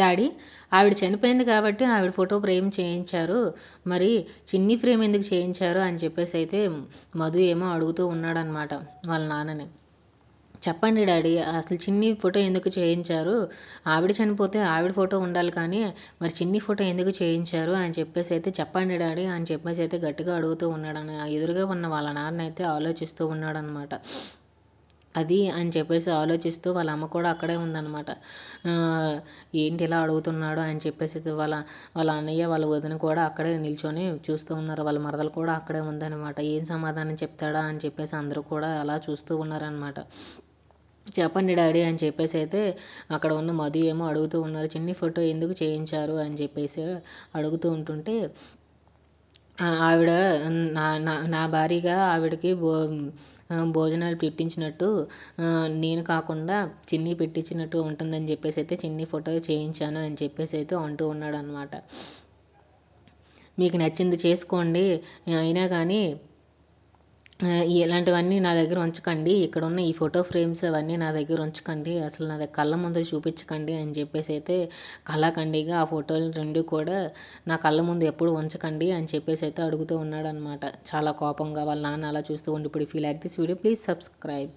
Daddy ఆవిడ చనిపోయింది కాబట్టి ఆవిడ ఫోటో ఫ్రేమ్ చేయించారు. మరి చిన్ని ఫ్రేమ్ ఎందుకు చేయించారు అని చెప్పేసి అయితే మధు ఏమో అడుగుతూ ఉన్నాడనమాట వాళ్ళ నాన్నని. చెప్పండి డాడీ అసలు చిన్ని ఫోటో ఎందుకు చేయించారు? ఆవిడ చనిపోతే ఆవిడ ఫోటో ఉండాలి కానీ మరి చిన్ని ఫోటో ఎందుకు చేయించారు అని చెప్పేసి అయితే చెప్పండి డాడీ అని చెప్పేసి అయితే గట్టిగా అడుగుతూ ఉన్నాడని ఎదురుగా ఉన్న వాళ్ళ నాన్న అయితే ఆలోచిస్తూ ఉన్నాడనమాట అది అని చెప్పేసి ఆలోచిస్తూ వాళ్ళ అమ్మ కూడా అక్కడే ఉందన్నమాట. ఏంటి ఇలా అడుగుతున్నాడు అని చెప్పేసి వాళ్ళ వాళ్ళ అన్నయ్య వాళ్ళ వదిన కూడా అక్కడే నిల్చొని చూస్తూ ఉన్నారు. వాళ్ళ మరదలు కూడా అక్కడే ఉందన్నమాట. ఏం సమాధానం చెప్తాడా అని చెప్పేసి అందరూ కూడా అలా చూస్తూ ఉన్నారనమాట చెప్పండి డాడీ అని చెప్పేసి అయితే అక్కడ ఉన్న మధు ఏమో అడుగుతూ ఉన్నారు. చిన్ని ఫోటో ఎందుకు చేయించారు అని చెప్పేసి అడుగుతూ ఉంటుంటే ఆవిడ నా నా నా భార్యగా ఆవిడకి భో భోజనాలు పెట్టించినట్టు నేను కాకుండా చిన్ని పెట్టించినట్టు ఉంటుందని చెప్పేసి అయితే చిన్ని ఫోటో చేయించాను అని చెప్పేసి అయితే అంటూ ఉన్నాడు అనమాట మీకు నచ్చింది చేసుకోండి అయినా కానీ ఇలాంటివన్నీ నా దగ్గర ఉంచకండి. ఇక్కడ ఉన్న ఈ ఫోటో ఫ్రేమ్స్ అవన్నీ నా దగ్గర ఉంచకండి. అసలు నా దగ్గర కళ్ళ ముందు చూపించకండి అని చెప్పేసి అయితే కళాఖండిగా ఆ ఫోటోలు రెండు కూడా నా కళ్ళ ముందు ఎప్పుడు ఉంచకండి అని చెప్పేసి అయితే అడుగుతూ ఉన్నాడనమాట చాలా కోపంగా వాళ్ళ నాన్న అలా చూస్తూ ఉండి ఇప్పుడు feel like this video please subscribe